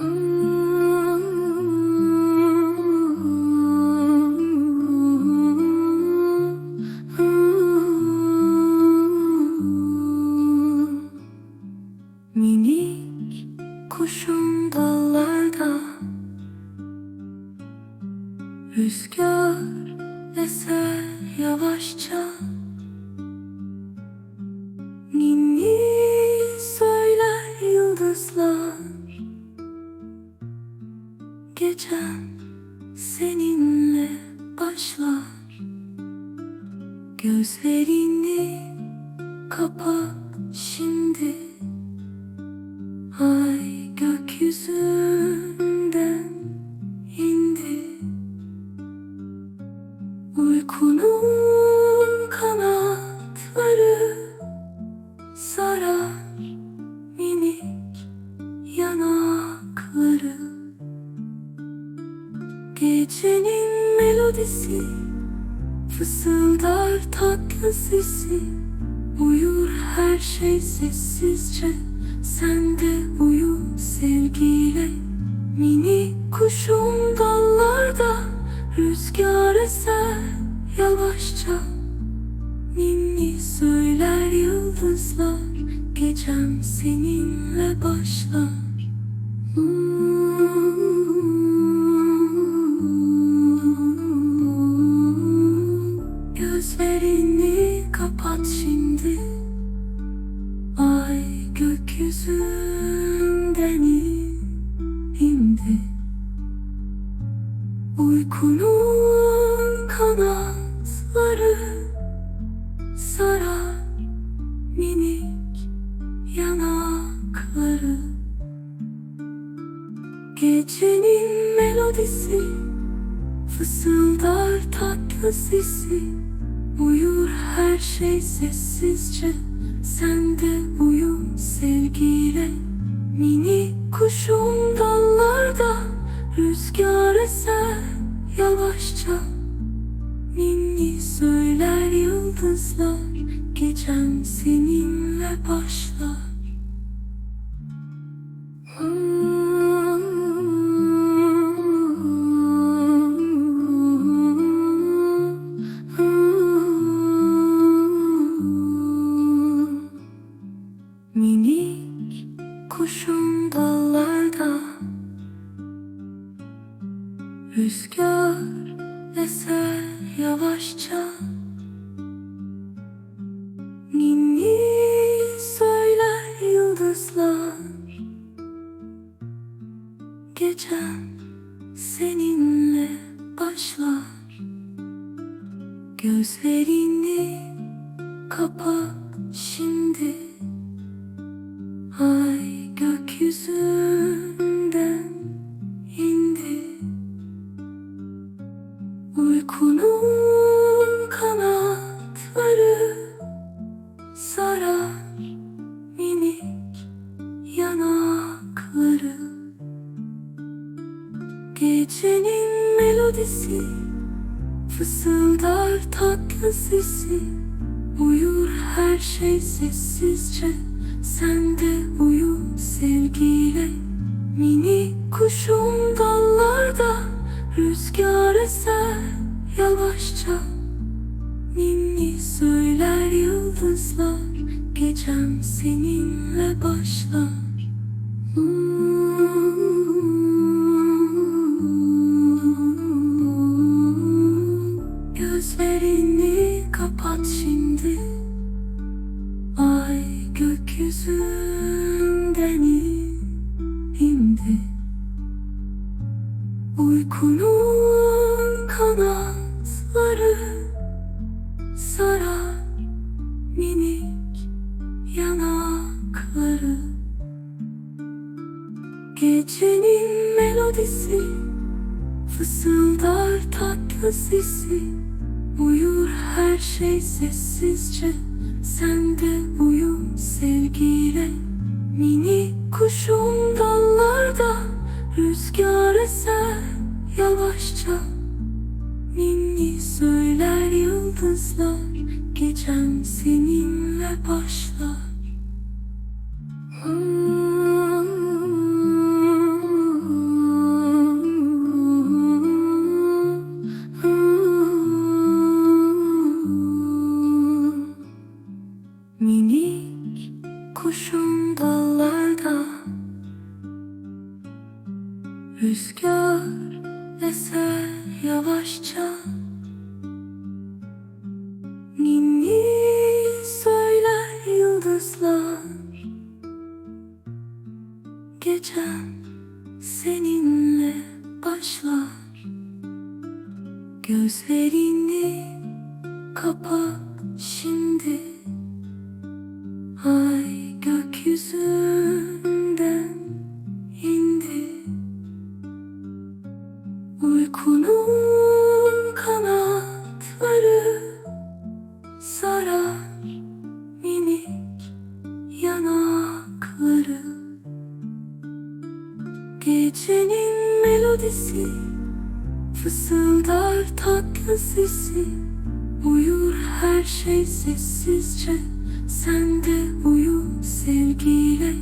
Mm. この Uykunun kanatları sarar minik yanakları. Gecenin melodisi fısıldar tatlı sesi Uyur her şey sessiz chases you. şey sessizce. Melodisi fısıldar tatlı sesi. Uyur her şey sessizce. Sen de uyu sevgiyle.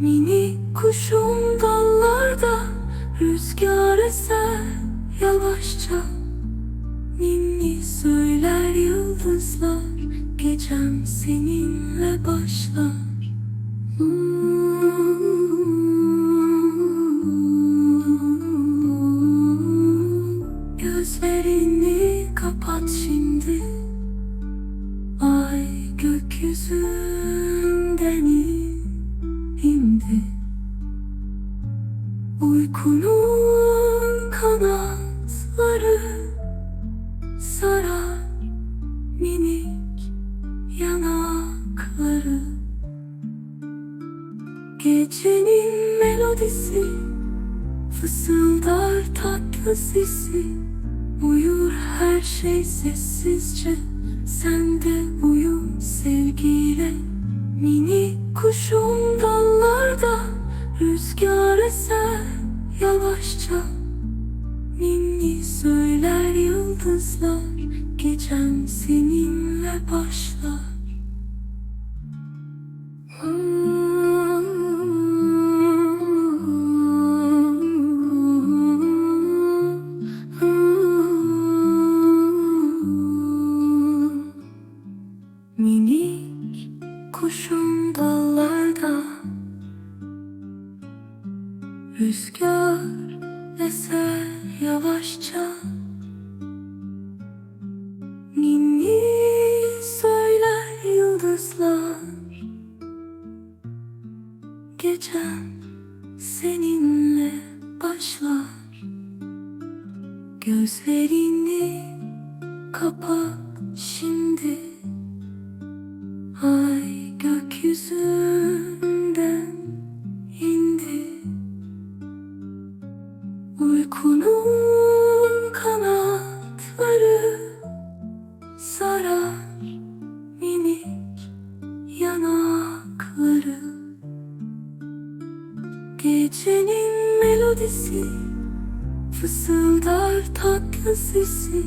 Mini kuşum dallarda Rüzgar eser yavaşça. Ninni söyler yıldızlar Gecem seninle başlar Uykunun kanatları sarar minik yanakları. Gecenin melodisi fısıldar tatlı sesi Uyur her şey sessizce. Sen de uyu sevgiyle Mini Gecenin melodisi fısıldar tatlı sesi.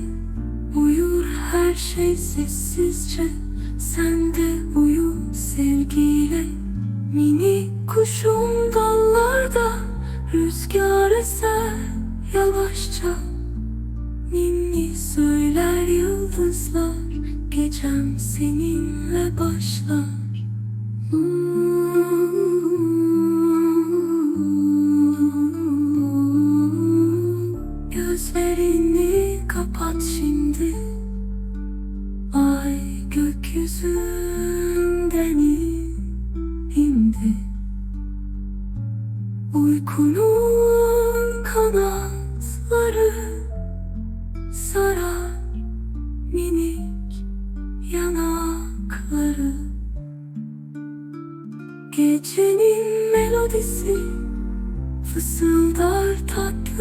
Uyur her şey sessizce Sen de uyu sevgiyle. Mini kuşum dallarda Rüzgar eser yavaşça. Ninni söyler yıldızlar Gecem seninle başlar. Gözlerini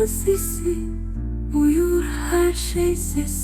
sesi Uyur her şey sessizce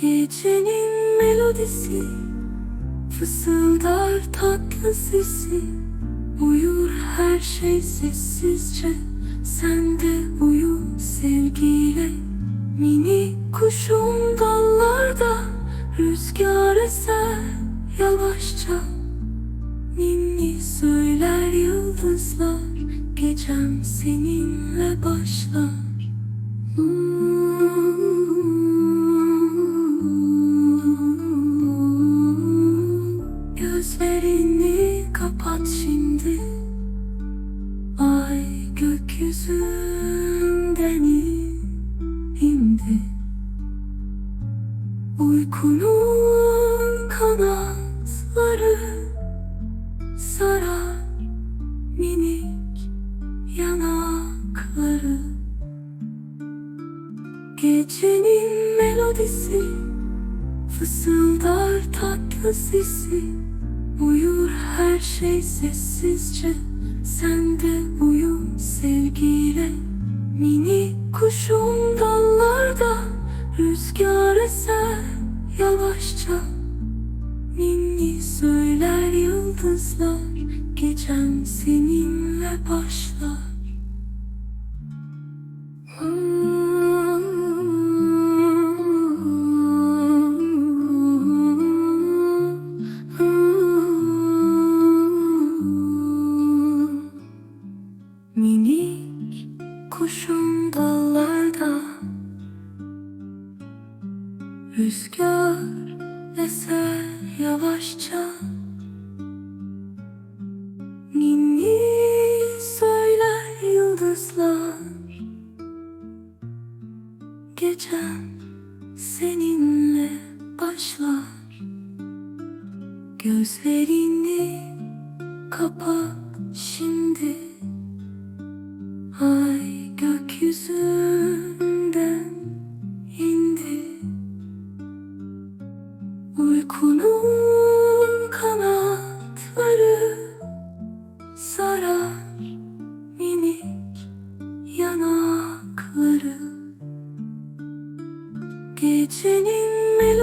Gecenin melodisi fısıldar tatlı sesi. Uyur her şey sessizce Sen de uyu sevgiyle. Mini kuşum dallarda Rüzgar eser yavaşça. Ninni söyler yıldızlar Gecem seninle başlar. Gözlerini sarar minik yanakları. Gecenin melodisi fısıldar tatlı sesi. Uyur her şey sessizce Sen de uyu sevgiyle. Mini kuşum dallarda Rüzgar eser yavaşça Ninni söyler yıldızlar Gecem seninle başlar. Minik kuşum dallarda Rüzgar eser yavaşça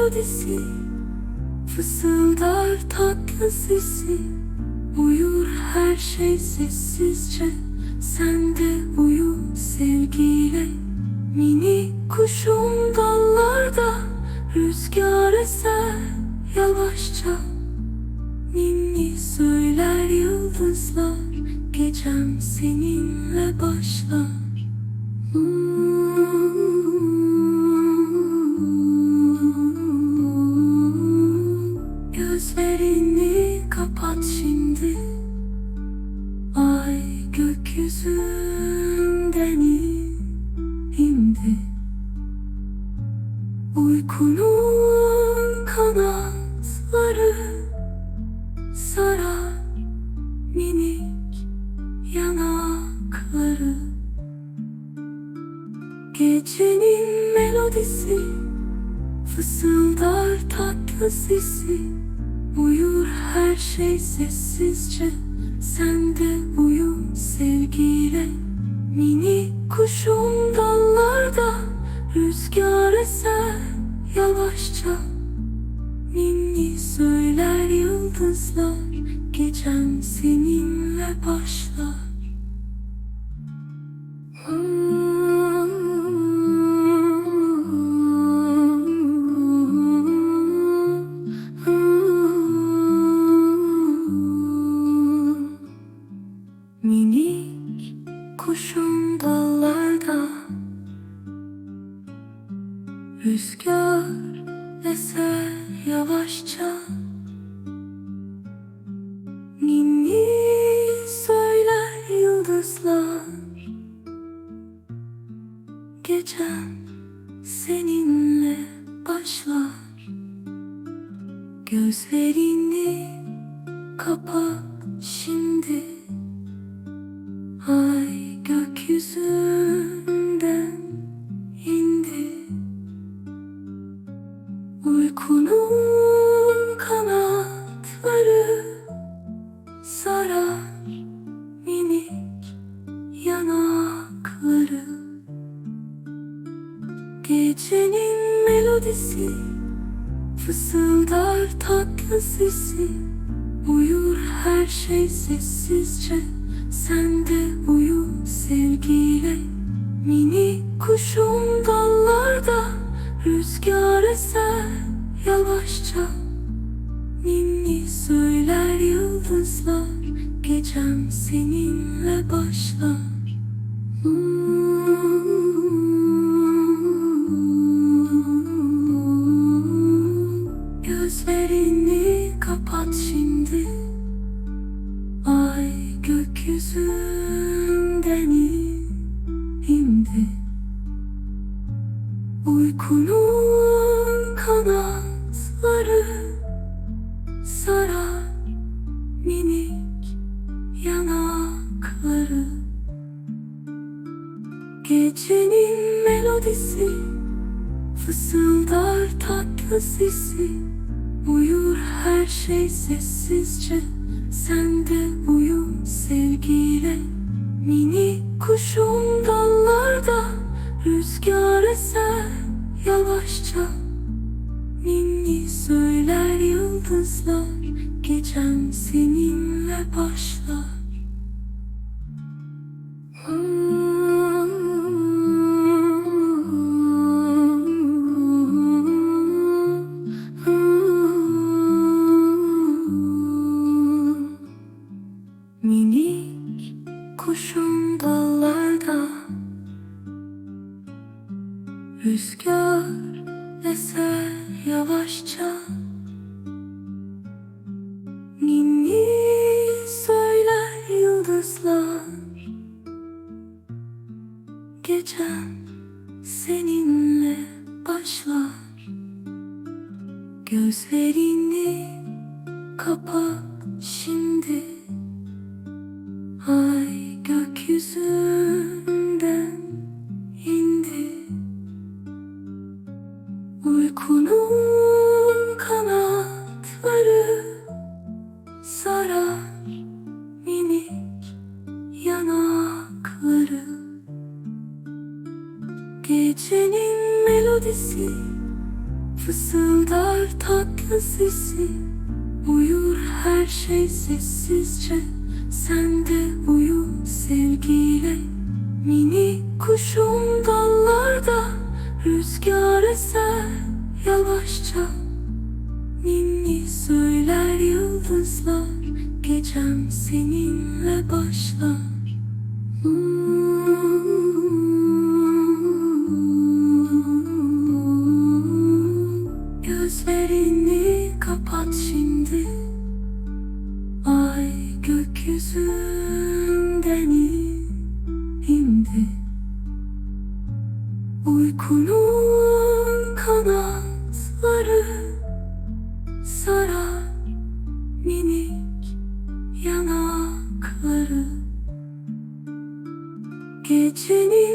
melodisi fısıldar tatlı sesi Uyur her şey sessizce. Sen de uyu sevgiyle Mini kuşum dallarda Rüzgar eser yavaşça. Ninni söyler yıldızlar Gecem seninle başlar. Gözlerini minik yanakları. Gecenin melodisi fısıldar tatlı sesi. Uyur her şey sessizce Sen de uyu sevgiyle. Mini kuşum dallarda Rüzgar eser yavaşça. Ninni söyler yıldızlar Gecem seninle başlar. Minik kuşum dallarda. Rüzgar eser yavaşça tatlı sesi Uyur her şey sessizce. Sen de Gecenin melodisi fısıldar tatlı sesi. Uyur her şey sessizce Sen de uyu sevgiyle. Mini kuşum dallarda Rüzgar eser yavaşça. Ninni söyler yıldızlar Gecem seninle başlar sessizce Sen de uyu sevgiyle. Mini kuşum dallarda Rüzgar eser yavaşça. Ninni söyler yıldızlar Gecem seninle başlar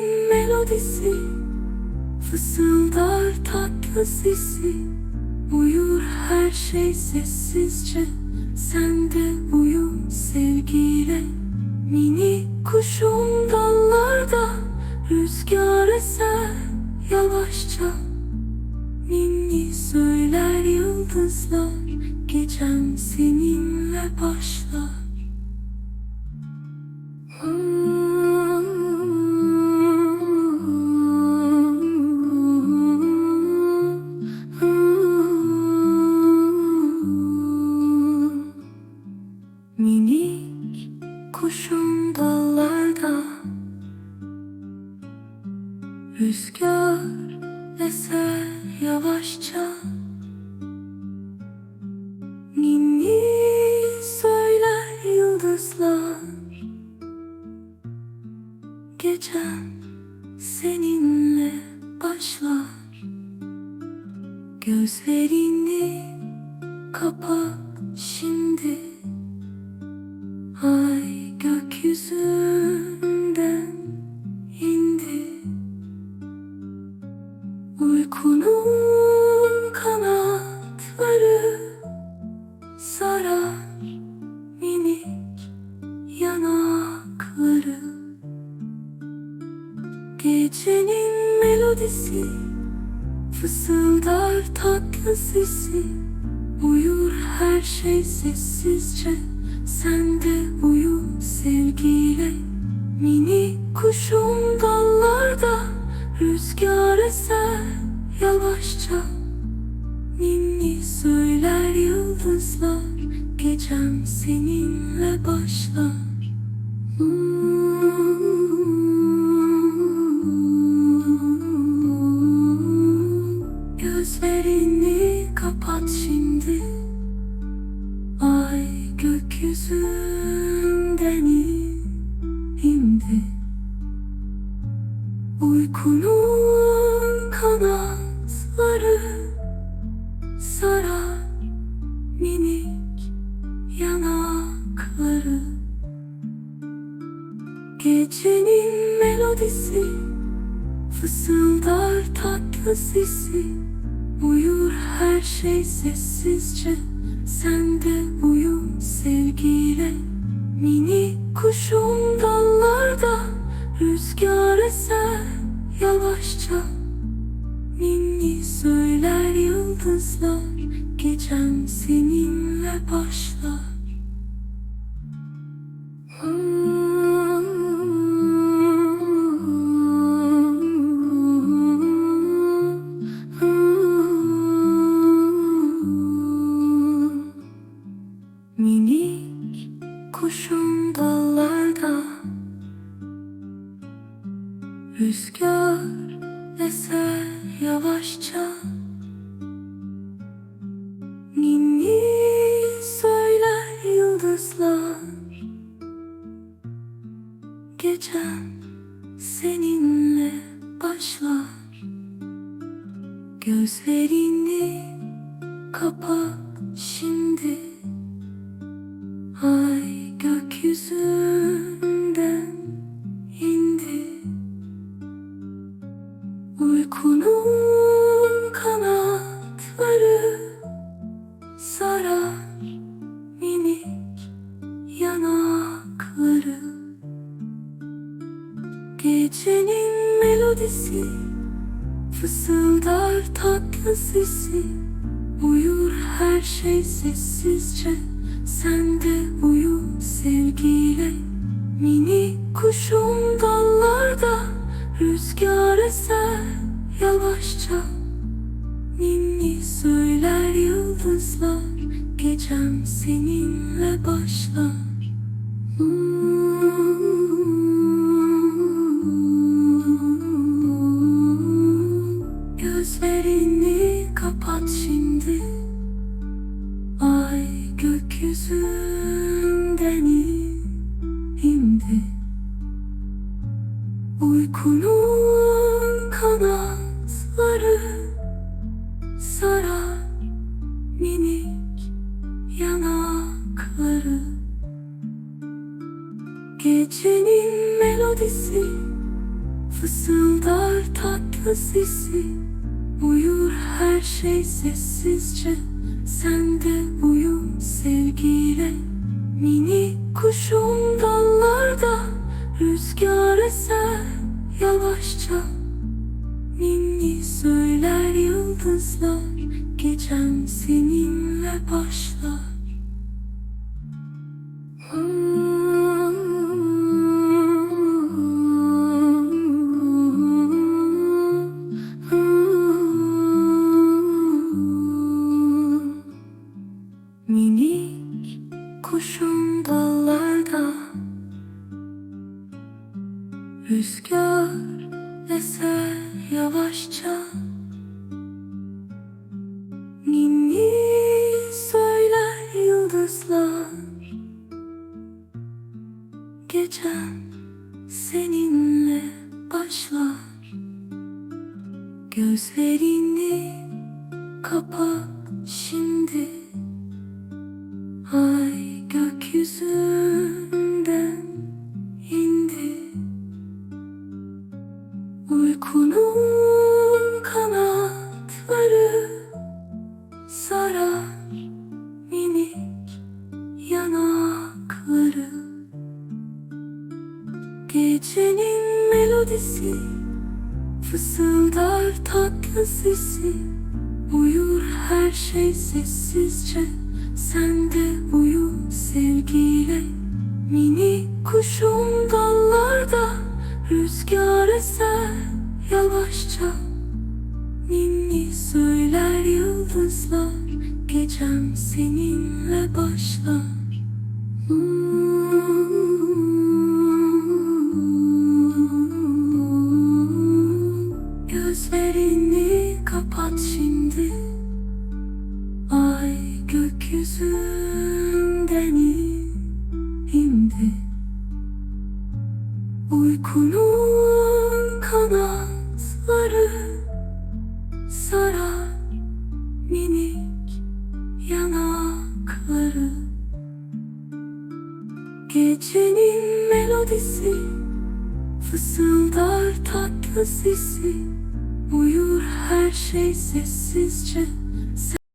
Gecenin melodisi fısıldar tatlı sesi. Uyur her şey sessizce. Sen de uyu sevgiyle. Mini kuşum dallarda Rüzgar eser yavaşça. Ninni söyler yıldızlar Gecem seninle başlar Akar tatlı sesi Uyur her şey sessizce. Sen de uyu sevgiyle. Mini kuşum dallarda Rüzgar eser yavaşça. Ninni söyler yıldızlar Gecem seninle başlar. Uçan dallarda rüzgar eser yavaşça Ninni söyler yıldızlar Gecem seninle başlar hmm. her şey sessizce Sen de uyu sevgiyle. Mini kuşum dallarda Rüzgar eser yavaşça. Ninni söyler yıldızlar Gecem seninle başlar. Gecem seninle başlar. Gözlerini kapat Gecem